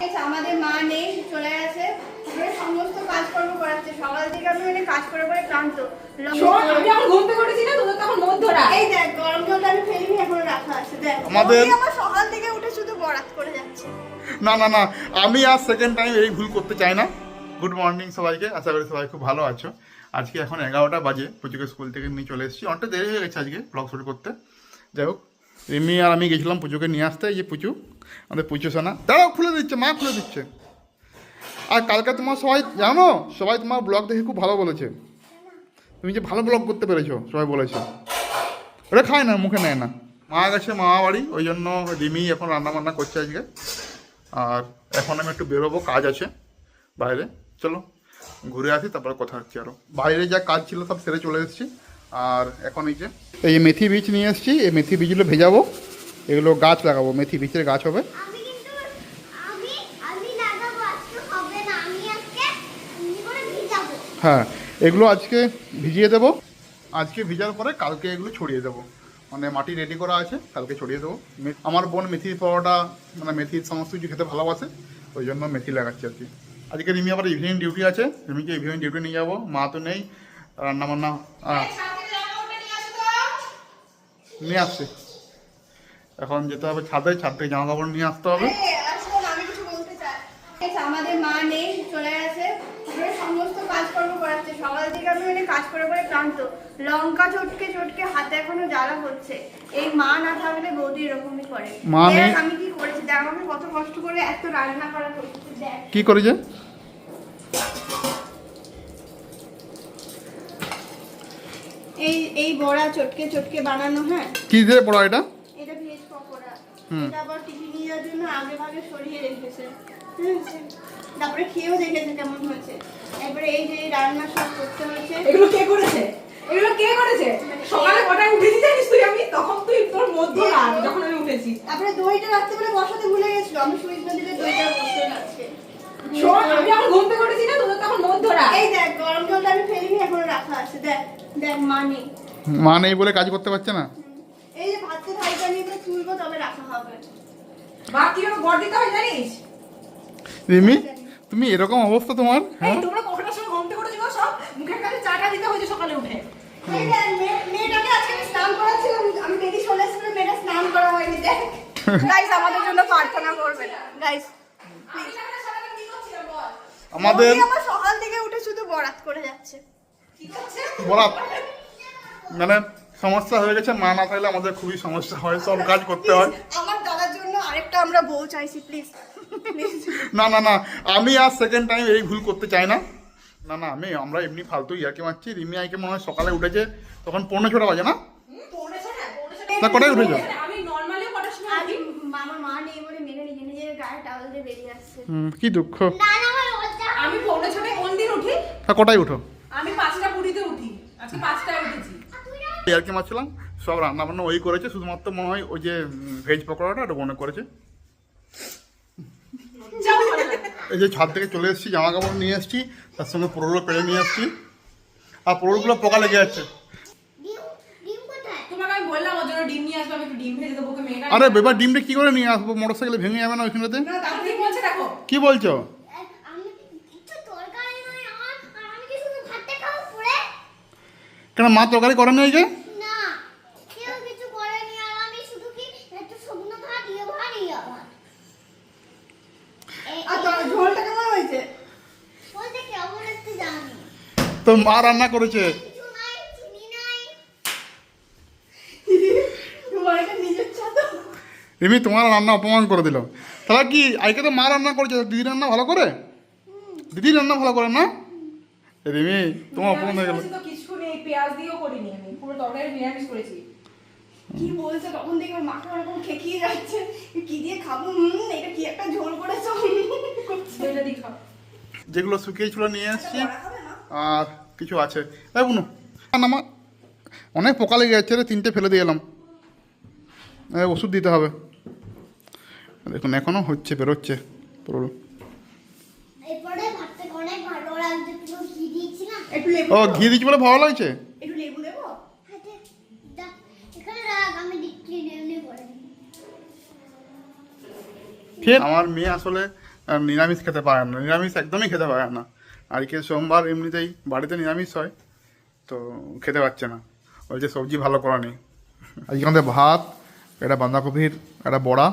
এই যে আমাদের মা নেই চলে গেছে। সমস্ত কাজকর্ম করাচ্ছে। সকাল থেকে আমি মানে কাজ করে করে ক্লান্ত। শোন, আমি যখন ঘুম থেকে উঠেছি না, তোদের তখন মধ্যরা। এই দেখ গরম জলটা আমি ফেলিনি এখনও রাখা আছে দেখ। আমাদের- সকাল থেকে উঠে শুধু বরাত করে যাচ্ছে। না না না আমি আর সেকেন্ড টাইম এই ভুল করতে চাই না। গুড মর্নিং সবাইকে আশা করি সবাই খুব ভালো আছো। আজকে এখন এগারোটা বাজে পুচুকে স্কুল থেকে নিয়ে চলে এসেছি। অনেকটা দেরি হয়ে গেছে আজকে ব্লগ শুরু করতে। যাই হোক রিমি আর আমি গেছিলাম পুজোকে নিয়ে আসতে, এই যে পুচু আমাদের পুচু সোনা। দাঁড়াও, খুলে দিচ্ছে, মা খুলে দিচ্ছে। আর কালকে তোমার সবাই, জানো, সবাই তোমার ব্লগ দেখে খুব ভালো বলেছে। তুমি যে ভালো ব্লগ করতে পেরেছ, সবাই বলেছে। ওটা খায় না, মুখে নেয় না। মা গেছে মামা বাড়ি, ওই জন্য রিমি এখন রান্না বান্না করছে আজকে। আর এখন আমি একটু বেরোবো, কাজ আছে বাইরে। চলো, ঘুরে আসি, তারপরে কথা হচ্ছে আরও বাইরে যা কাজ ছিল সব সেরে চলে এসেছি। আর এখন এই যে এই যে মেথি বীজ নিয়ে এসেছি এই মেথি বীজগুলো ভেজাবো। এগুলো গাছ লাগাবো মেথি বীজের গাছ হবে। হ্যাঁ এগুলো আজকে ভিজিয়ে দেবো। আজকে ভিজার পরে কালকে এগুলো ছড়িয়ে দেবো। মানে মাটি রেডি করা আছে কালকে ছড়িয়ে দেবো। আমার বোন মেথির পরোটা মানে মেথির সমস্ত কিছু খেতে ভালোবাসে ওই জন্য মেথি লাগাচ্ছি আর কি। আজকে রিমি আবার ইভিনিং ডিউটি আছে। রিমিকে ইভিনিং ডিউটি নিয়ে যাব মা তো নেই রান্না বান্না আহ, নিয়ে আসছে। এখন যেতে হবে ছাদে ছাদ থেকে জামা কাপড় নিয়ে আসতে হবে। আমাদের মা নেই চলে গেছে। সমস্ত কাজকর্ম করাচ্ছে। সকাল থেকে আমি মানে কাজ করে করে ক্লান্ত। লঙ্কা চটকে চটকে হাতে এখনও জ্বালা হচ্ছে। এই মা না থাকলে বৌদি এরকমই করে? আমি কি করেছি দেখ আমাকে কত কষ্ট করে এত রান্না করা করছে দেখ। কি করেছে? এই এই বড়া চটকে চটকে বানানো হ্যাঁ কি দিয়ে পড়া এটা এটা ভেজ পকোড়া হুম। এটা আবার টিফিন যাওয়ার জন্য আগে ভাগে সরিয়ে রেখেছে তারপরে খেয়েও দেখেছে কেমন হয়েছে এবারে এই যে রান্না সব করতে হয়েছে এগুলো কে করেছে? এগুলো কে করেছে? সকালে কটায় উঠেছি জানিস তুই আমি? তখন তুই তোর মধ্যরাত, যখন আমি উঠেছি। তারপরে দইটা রাত্রেবেলা বসাতে ভুলে গেছিল আমি সুইচ দিলে দইটা বসতে লাগছে শোন, আমি যখন ঘুম থেকে উঠেছি না, তোদের তখন মধ্যরাত। এই দেখ গরম জলটা আমি ফেলিনি এখনও রাখা আছে দেখ দেখ মানে। মা নেই বলে কাজ করতে পারছে না? এই যে ভাতটা থাইটা নিয়ে তুলবো তবে রাখা হবে। ভাত কীভাবে গড় দিতে হয় জানিস? রিমি তুমি এরকম অবস্থা তোমার হ্যাঁ? তোমরা কটার সময় ঘুম থেকে উঠেছো গো সব? মুখের কাছে চাটা দিতে হয়েছে সকালে উঠে। মেয়েটাকে আজকে আমি স্নান করাচ্ছিলাম আমি বেরিয়ে চলে এসেছিল মেয়েটা স্নান করা হয়নি দেখ। গাইস আমাদের জন্য প্রার্থনা করবেন। গাইস আমি সারাটা সারাদিন কি করছিলাম বল? আমাদের সকাল থেকে উঠে শুধু বরাত করে যাচ্ছে। বরাত। মানে সমস্যা হয়ে গেছে মা না থাকলে আমাদের খুবই সমস্যা হয় সব কাজ করতে হয়। আমার দাদার জন্য আরেকটা আমরা বউ চাইছি প্লিজ না না না আমি আর সেকেন্ড টাইম এই ভুল করতে চাই না। না না আমি আমরা এমনি ফালতু ইয়ার্কি মারছি রিমি আইকে মনে হয় সকালে উঠেছে তখন পৌনে ছটা বাজে না? হুম, পৌনে ছটা, পৌনে ছটা। তা কটায় উঠেছো? আমি নর্মালি কটার তা কটায় উঠো? আমি পাঁচটা কুড়িতে উঠি। আজকে পাঁচটায় উঠেছি। ইয়ার্কি মারছিলাম? সব রান্না বান্না ওই করেছে শুধুমাত্র মনে হয় ওই যে ভেজ পকোড়াটা ওটা মনে করেছে। এই যে ছাদ থেকে চলে এসেছি জামা কাপড় নিয়ে এসেছি তার সঙ্গে পোড়গুলো পেড়ে নিয়ে এসেছি। আর পোড়গুলো পোকা লেগে যাচ্ছে আরে বেবার ডিমটা কি করে নিয়ে আসব? মোটর সাইকেলে ভেঙে যাবে না ওইখানেতে? না তারপর কি বলছে দেখো কি বলছো আমি কিছু তরকারি নয় আমার আর আমি কি শুধু ভাতটা খাব পড়ে কেন মা তরকারি করে নিয়ে যে না কেউ কিছু করেনি আর আমি শুধু কি একটু শুকনো ভাত ইয়ে ভাত ইয়ে ভাত এই আর তোর ঝোলটা তোর মা রান্না করেছে। কিছু নাই চিনি নাই। তোমার এটা নিজের ছাতো। রিমি তোমার রান্না অপমান করে দিল। তাহলে কি আজকে তো মা রান্না করেছে দিদি রান্না ভালো করে? দিদি রান্না ভালো করে না? রিমি তোমার অপমান হয়ে গেল। পেঁয়াজ দিয়েও করিনি আমি পুরো তরকারি নিরামিষ করেছি। কি বলছে? তখন থেকে ওর মাকে ওরকম খেকিয়ে যাচ্ছে। কি দিয়ে খাব? হুম এটা কি একটা ঝোল করেছ? যেটা দিই খাও। যেগুলো শুকিয়েছিল নিয়ে এসেছি আর কিছু আছে। এই বুনু আমার অনেক পোকা লেগে যাচ্ছে রে তিনটে ফেলে দিয়ে এলাম। ওষুধ দিতে হবে। দেখুন এখনও হচ্ছে বেরোচ্ছে পুরো এরপরে ভাতটা অনেক ভালো লাগছে পুরো ঘি দিয়েছিলাম একটু লেবু ও ঘি দিচ্ছি বলে ভালো লাগছে? একটু লেবু দেবো? খেয়ে আমার মেয়ে আসলে নিরামিষ খেতে পারে না। নিরামিষ একদমই খেতে পারে না। আজকে সোমবার এমনিতেই বাড়িতে নিরামিষ হয় তো খেতে পারছে না। ওই যে সবজি ভালো করা নেই আজকে আমাদের ভাত এটা বাঁধাকপির একটা বড়া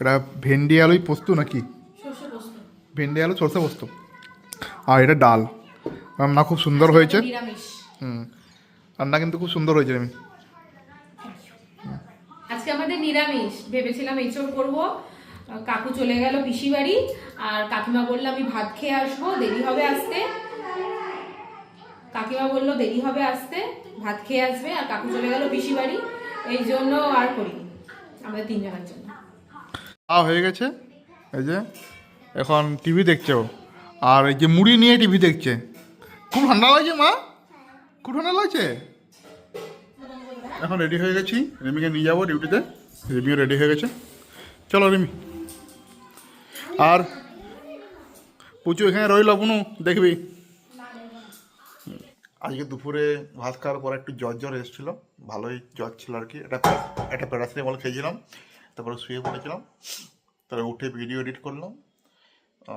এটা ভেন্ডি আলুই পোস্ত নাকি? ভেন্ডি আলু সরষে পোস্ত। আর এটা ডাল। রান্না খুব সুন্দর হয়েছে। হুম। রান্না কিন্তু খুব সুন্দর হয়েছে আমি আজকে আমাদের নিরামিষ। ভেবেছিলাম এঁচড় করব। কাকু চলে গেল পিসি বাড়ি আর কাকিমা বলল আমি ভাত খেয়ে আসব দেরি হবে আসতে। কাকিমা বলল দেরি হবে আসতে ভাত খেয়ে আসবে। আর কাকু চলে গেল পিসি বাড়ি এই জন্য আর করিনি আমাদের তিনজনের জন্য। খাওয়া হয়ে গেছে। এই যে এখন টিভি দেখছে ও। আর এই যে মুড়ি নিয়ে টিভি দেখছে। খুব ঠান্ডা লাগছে, মা? খুব ঠান্ডা লাগছে? এখন রেডি হয়ে গেছি। রিমিকে নিয়ে যাব ডিউটিতে রিমিও রেডি হয়ে গেছে। চলো রিমি। আর পুচু এখানে রইল বুনু দেখবি। আজকে দুপুরে ভাত খাওয়ার পর একটু জ্বর জ্বর এসেছিল। ভালোই জ্বর ছিল আর কি। এটা একটা প্যারাসিটামল খেয়েছিলাম। তারপরে শুয়ে পড়েছিলাম। তারপরে উঠে ভিডিও এডিট করলাম।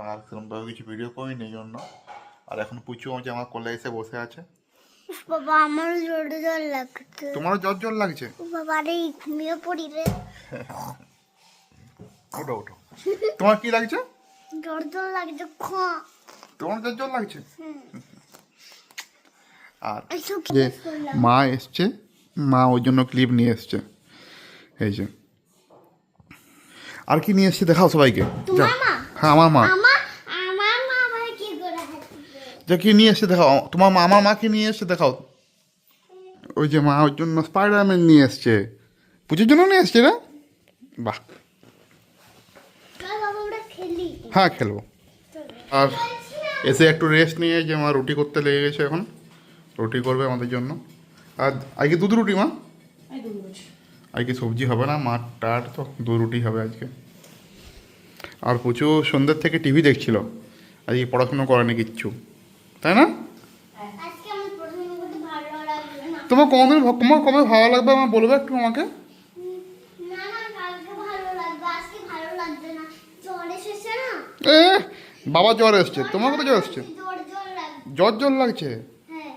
আর সেরকমভাবে কিছু ভিডিও করিনি, এই জন্য। আর এখন পুচু আমার কোলে এসে বসে আছে। বাবা আমার জোর জোর লাগছে। তোমারও জ্বর জ্বর লাগছে? বাবা রে ঘুমিয়ে পড়ি রে। ওটো ওটো তোমার কি লাগছে? জোর জোর লাগছে খ। তোমার জ্বর জ্বর লাগছে? আর যে মা এসছে মা ওই জন্য ক্লিপ নিয়ে এসছে। এই যে। আর কি নিয়ে এসছে দেখাও সবাইকে। তোমার? হ্যাঁ আমার মা আমার আমার মা আমার কি করে হাসবে যা কি নিয়ে এসছে দেখাও তোমার মা আমার মা নিয়ে এসছে দেখাও। ওই যে মা ওর জন্য স্পাইডারম্যান নিয়ে এসছে। পুজোর জন্য নিয়ে এসছে না? বাহ। হ্যাঁ খেলব। আর এসে একটু রেস্ট নিয়ে যে মা রুটি করতে লেগে গেছে এখন। রুটি করবে আমাদের জন্য। আর আজকে দুধ রুটি মা? আজকে সবজি হবে না মাঠ টাট তো দু রুটি হবে আজকে। আর প্রচুর সন্ধ্যের থেকে টিভি দেখছিল। আজকে পড়াশুনো করেনি কিচ্ছু। তাই না? তোমার কোনোদিন তোমার কবে ভালো লাগবে আমার বলবে একটু আমাকে? না না কালকে ভালো লাগবে আজকে ভালো লাগবে না। জ্বর এসেছে না? এ বাবা জ্বর এসছে। তোমার কত জ্বর এসছে? জ্বর জ্বর লাগবে জ্বর জ্বর লাগছে? হ্যাঁ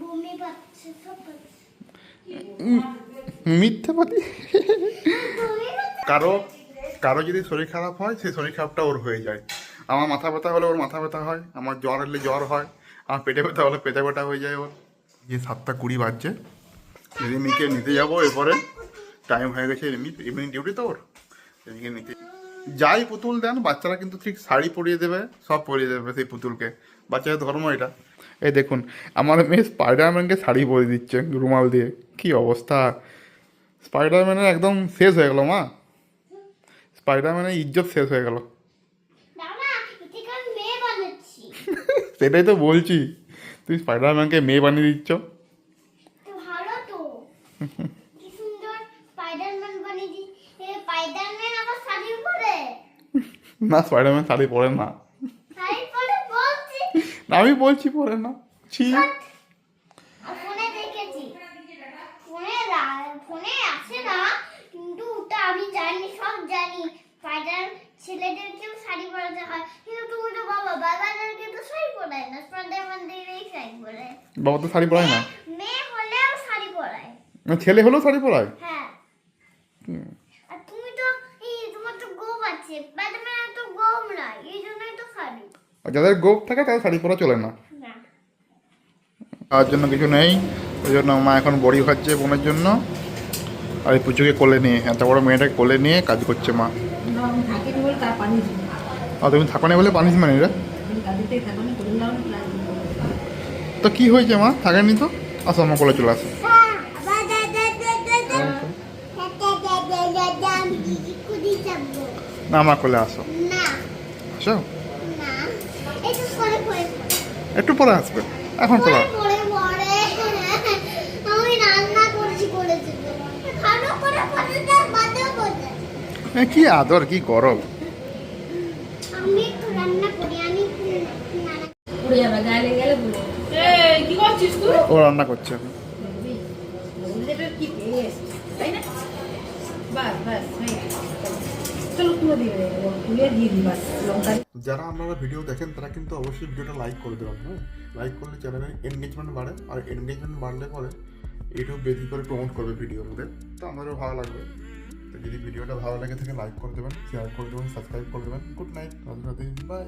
বমি পাচ্ছে সব পাচ্ছে। মিথ্যে পাতি কারও কারও যদি শরীর খারাপ হয় সেই শরীর খারাপটা ওর হয়ে যায়। আমার মাথা ব্যথা হলে ওর মাথা ব্যথা হয়, আমার জ্বর হলে জ্বর হয়, আমার পেটে ব্যথা হলে পেটে ব্যথা হয়ে যায় ওর। যে সাতটা কুড়ি বাজছে, রিমিকে নিতে যাব এরপরে। টাইম হয়ে গেছে, রিমি ইভিনিং ডিউটি তো ওর, রিমিকে নিতে। যাই পুতুল দেন, বাচ্চারা কিন্তু ঠিক শাড়ি পরিয়ে দেবে, সব পরিয়ে দেবে সেই পুতুলকে। বাচ্চাদের ধর্ম এটা। এই দেখুন, আমার মেয়ে স্পাইডারম্যানকে শাড়ি পরিয়ে দিচ্ছে, রুমাল দিয়ে। কি অবস্থা? স্পাইডারম্যানের একদম শেষ হয়ে গেল মা। স্পাইডারম্যানের ইজ্জত শেষ হয়ে গেল দাদা এটাকে আমি মেয়ে বানাচ্ছি সেটাই তো বলছি। তুই স্পাইডারম্যানকে মেয়ে বানিয়ে দিচ্ছ? তো ভালো তো। কি সুন্দর স্পাইডারম্যান বানিয়ে দি স্পাইডারম্যান আবার শাড়ি পরে? না স্পাইডারম্যান শাড়ি পরে না। শাড়ি পরে বলছি। না, আমি বলছি পরে না। ছি। ফোনে দেখেছি। ফোনে ফোনে আছে না কিন্তু ওটা আমি জানি সব জানি। স্পাইডার ছেলেদেরকেও শাড়ি পরাতে হয়। পরায় না স্পাইডারম্যানদেরই শাড়ি পরায় বাবা তো শাড়ি পরায় না? মেয়ে হলেও শাড়ি পরায় না, ছেলে হলেও শাড়ি পরায় হ্যাঁ। আর তুমি তো এই তোমার তো গোপ আছে স্পাইডারম্যান তো গোপ নাই এই জন্যই তো শাড়ি। আর যাদের গোপ থাকে তাদের শাড়ি পরা চলে না। না। তার জন্য কিছু নেই ওই জন্য মা এখন বড়ি ভাজছে বোনের জন্য। আর এই পুজোকে কোলে নিয়ে এত বড় মেয়েটাকে কোলে নিয়ে কাজ করছে মা। আমি থাকিনি বলে তার পানি আর তুমি থাকো না বলে পানিশমেন্ট এটা থাকুন করলাম তো কি হয়েছে, মা? থাকেনি তো? আসো, আমার কোলে চলে আসো। না, আমার কোলে আসো। আসো। একটু পরে আসবে। এখন পরে কি আদর, কি গরম আমি একটু রান্না করি আমি একটু রান্না পুড়ে যাবে গায়ে লেগে গেলে পুড়ে এই কি করছিস তুই? ও রান্না করছে এখন। কি তাই না? বাস বাস যারা আপনারা ভিডিও দেখেন তারা কিন্তু অবশ্যই ভিডিওটা লাইক করে দেবেন হ্যাঁ? লাইক করলে চ্যানেলের এনগেজমেন্ট বাড়ে আর এনগেজমেন্ট বাড়লে পরে এটাও বেশি করে প্রমোট করবে ভিডিও আমাদের। তো আমাদেরও ভালো লাগবে। তো যদি ভিডিওটা ভালো লাগে থাকে লাইক করে দেবেন শেয়ার করে দেবেন সাবস্ক্রাইব করে দেবেন। Good night Radhe by